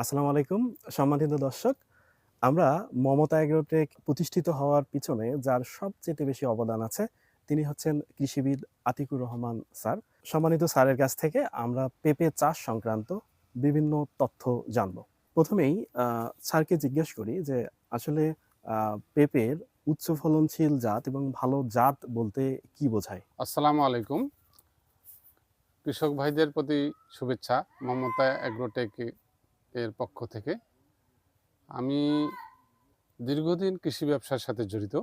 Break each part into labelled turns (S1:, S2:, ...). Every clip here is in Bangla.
S1: আসসালামু আলাইকুম, সম্মানিত দর্শক। আমরা মমতা এগ্রোটেক প্রতিষ্ঠিত হওয়ার পিছনে যার সবচেয়ে বেশি অবদান আছে, তিনি হচ্ছেন কৃষিবিদ আতিকুর রহমান স্যার। সম্মানিত স্যারের কাছ থেকে আমরা পেঁপে চাষ সংক্রান্ত বিভিন্ন তথ্য জানব। প্রথমেই স্যারকে জিজ্ঞেস করি যে, আসলে পেঁপের উচ্চ ফলনশীল জাত এবং ভালো জাত বলতে কি বোঝায়?
S2: আসসালামু আলাইকুম। কৃষক ভাইদের প্রতি শুভেচ্ছা। মমতা অ্যাগ্রোটেক এর পক্ষ থেকে আমি দীর্ঘদিন কৃষি ব্যবসার সাথে জড়িত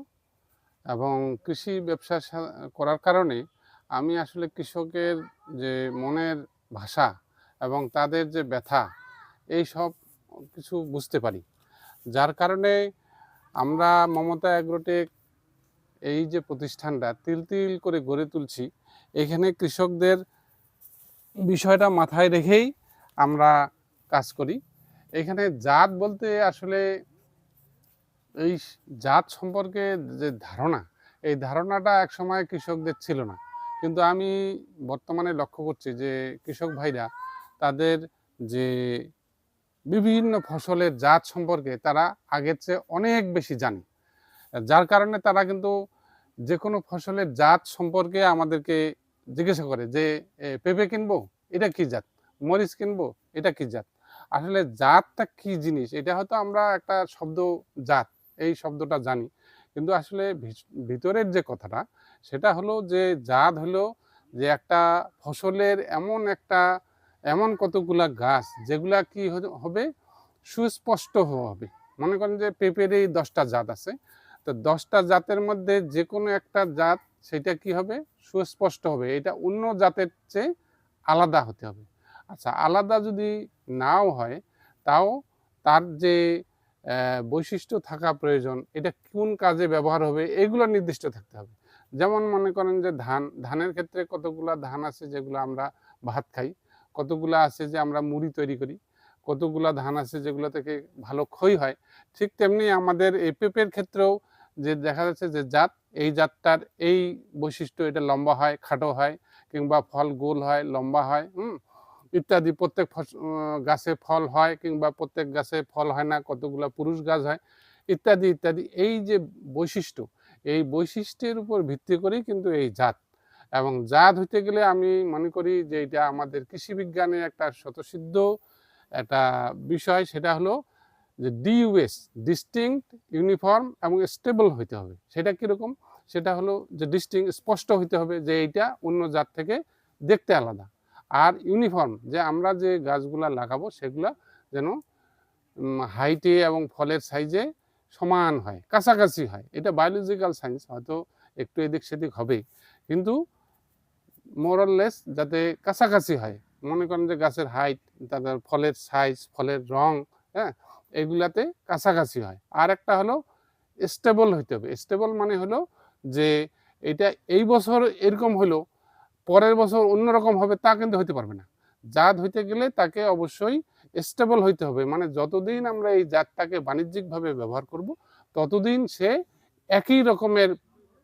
S2: এবং কৃষি ব্যবসা করার কারণে আমি আসলে কৃষকের যে মনের ভাষা এবং তাদের যে ব্যথা, এই সব কিছু বুঝতে পারি। যার কারণে আমরা মমতা অ্যাগ্রোটেক এই যে প্রতিষ্ঠানটা তিল তিল করে গড়ে তুলছি, এখানে কৃষকদের বিষয়টা মাথায় রেখেই আমরা কাজ করি। এখানে জাত বলতে আসলে এই জাত সম্পর্কে যে ধারণা, এই ধারণাটা এক সময় কৃষকদের ছিল না। কিন্তু আমি বর্তমানে লক্ষ্য করছি যে কৃষক ভাইরা তাদের যে বিভিন্ন ফসলের জাত সম্পর্কে তারা আগের চেয়ে অনেক বেশি জানে। যার কারণে তারা কিন্তু যে কোনো ফসলের জাত সম্পর্কে আমাদেরকে জিজ্ঞাসা করে যে পেঁপে কিনবো? এটা কি জাত? মরিচ কিনবো? এটা কি জাত? আসলে জাতটা কি জিনিস? এটা হয়তো আমরা একটা শব্দ জাত, এই শব্দটা জানি। কিন্তু আসলে ভিতরের যে কথাটা, সেটা হলো যে জাত হলো যে একটা ফসলের এমন একটা, এমন কতগুলা গাছ, যেগুলা কি হবে? সুস্পষ্ট হবে। মনে করেন যে পেঁপের এই দশটা জাত আছে। তো দশটা জাতের মধ্যে যে কোনো একটা জাত, সেটা কি হবে? সুস্পষ্ট হবে। এটা অন্য জাতের চেয়ে আলাদা হতে হবে। আচ্ছা আলাদা যদি নাও হয়, তাও তার যে বৈশিষ্ট্য থাকা প্রয়োজন, এটা কোন কাজে ব্যবহার হবে, এগুলো নির্দিষ্ট থাকতে হবে। যেমন মনে করেন যে, ধান, ধানের ক্ষেত্রে কতগুলা ধান আছে যেগুলো আমরা ভাত খাই, কতগুলা আছে যে, আমরা মুড়ি তৈরি করি, কতগুলা ধান আছে যেগুলো থেকে ভালো ক্ষয় হয়, ঠিক তেমনি আমাদের এই পেঁপের ক্ষেত্রেও যে, দেখা যাচ্ছে যে, জাত, এই জাতটার এই বৈশিষ্ট্য, এটা লম্বা হয়, খাটো হয়, কিংবা ফল গোল হয়, লম্বা হয়, হুম ইত্যাদি, প্রত্যেক গাছে ফল হয় কিংবা প্রত্যেক গাছে ফল হয় না, কতগুলো পুরুষ গাছ হয়, ইত্যাদি ইত্যাদি। এই যে বৈশিষ্ট্য, এই বৈশিষ্ট্যের উপর ভিত্তি করেই কিন্তু এই জাত। এবং জাত হইতে গেলে আমি মনে করি যে এটা আমাদের কৃষি বিজ্ঞানের একটা স্বতঃসিদ্ধ একটা বিষয়, সেটা হলো যে ডিইউএস ডিস্টিংক্ট ইউনিফর্ম এবং স্টেবল হইতে হবে। সেটা কীরকম? সেটা হলো যে ডিস্টিং স্পষ্ট হইতে হবে যে এইটা অন্য জাত থেকে দেখতে আলাদা। আর ইউনিফর্ম যে আমরা যে গাছগুলা লাগাবো সেগুলা যেন হাইটে এবং ফলের সাইজে সমান হয়, কাছাকাছি হয়। এটা বায়োলজিক্যাল সায়েন্স হয়তো একটু এদিক সেদিক হবে কিন্তু মোরাললেস যাতে কাছাকাছি হয়, মনে করেন যে গাছের হাইট তাদের ফলের সাইজ ফলের রং হ্যাঁ এগুলাতে কাছাকাছি হয়। আর একটা হলো স্টেবল হইতে হবে। স্টেবল মানে হলো যে এটা এই বছর এরকম হলো পরের বছর অন্যরকম হবে তা কিন্তু হইতে পারবে না। জাত হইতে গেলে তাকে অবশ্যই স্টেবল হইতে হবে। মানে যতদিন আমরা এই জাতটাকে বাণিজ্যিকভাবে ব্যবহার করব, ততদিন সে একই রকমের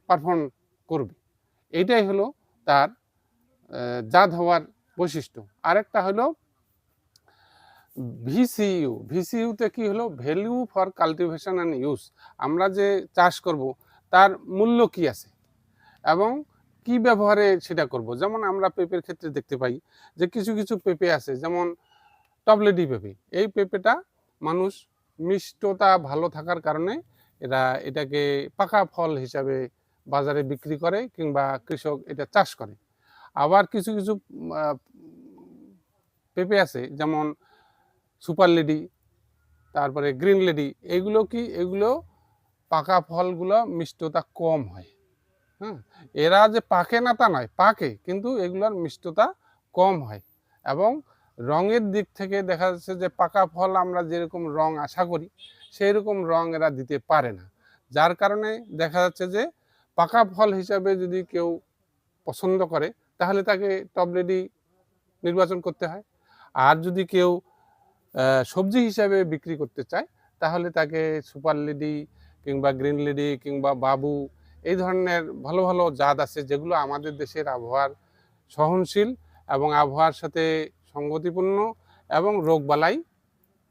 S2: পারফর্ম করবে। এইটাই হলো তার জাত হওয়ার বৈশিষ্ট্য। আরেকটা হলো ভিসিইউ ভিসিইউতে কি হলো? Value for cultivation and use আমরা যে চাষ করব, তার মূল্য কি আছে? এবং কি ব্যবহারে সেটা করব? যেমন আমরা পেঁপের ক্ষেত্রে দেখতে পাই যে কিছু কিছু পেঁপে আছে, যেমন টবলেডি পেঁপে। এই পেঁপেটা মানুষ মিষ্টতা ভালো থাকার কারণে এরা এটাকে পাকা ফল হিসাবে বাজারে বিক্রি করে কিংবা কৃষক এটা চাষ করে। আবার কিছু কিছু পেঁপে আছে, যেমন সুপার লেডি, তারপরে গ্রিন লেডি, এগুলো কি? এগুলো পাকা ফলগুলো মিষ্টতা কম হয়। হ্যাঁ এরা যে পাকে না তা নয়, পাকে, কিন্তু এগুলোর মিষ্টতা কম হয়। এবং রঙের দিক থেকে দেখা যাচ্ছে যে পাকা ফল আমরা যেরকম রং আশা করি সেই রকম রং এরা দিতে পারে না। যার কারণে দেখা যাচ্ছে যে পাকা ফল হিসাবে যদি কেউ পছন্দ করে, তাহলে তাকে টবলেডি নির্বাচন করতে হয়। আর যদি কেউ সবজি হিসাবে বিক্রি করতে চায়, তাহলে তাকে সুপার লেডি কিংবা গ্রিন লেডি কিংবা বাবু এই ধরনের ভালো ভালো জাত আছে যেগুলো আমাদের দেশের আবহাওয়ার সহনশীল এবং আবহাওয়ার সাথে সঙ্গতিপূর্ণ এবং রোগবালাই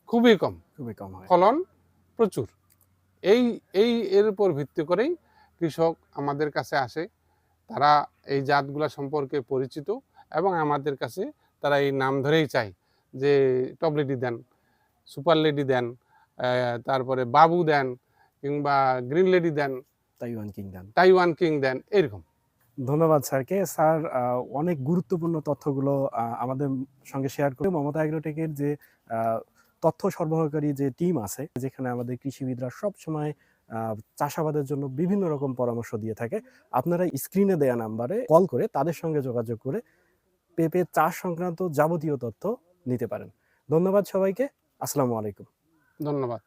S2: খুবই কম।
S1: খুবই কম
S2: ফলন প্রচুর। এই এই এর উপর ভিত্তি করেই কৃষক আমাদের কাছে আসে। তারা এই জাতগুলা সম্পর্কে পরিচিত এবং আমাদের কাছে তারা এই নাম ধরেই চায় যে top lady then super lady then তারপরে বাবু দেন কিংবা green lady then
S1: Taiwan kingdom.
S2: Taiwan king then এরকম।
S1: ধন্যবাদ স্যারকে। স্যার অনেক গুরুত্বপূর্ণ তথ্যগুলো আমাদের সঙ্গে শেয়ার করে মমতা অ্যাগ্রোটেকের যে তথ্য সরবরাহকারী যে টিম আছে যেখানে আমাদের কৃষিবিদরা সব সময় চাষাবাদের জন্য বিভিন্ন রকম পরামর্শ দিয়ে থাকে আপনারা স্ক্রিনে দেয়া নাম্বারে কল করে তাদের সঙ্গে যোগাযোগ করে পেঁপে চাষ সংক্রান্ত যাবতীয় তথ্য নিতে পারেন। ধন্যবাদ সবাইকে। আসসালামু আলাইকুম।
S2: ধন্যবাদ।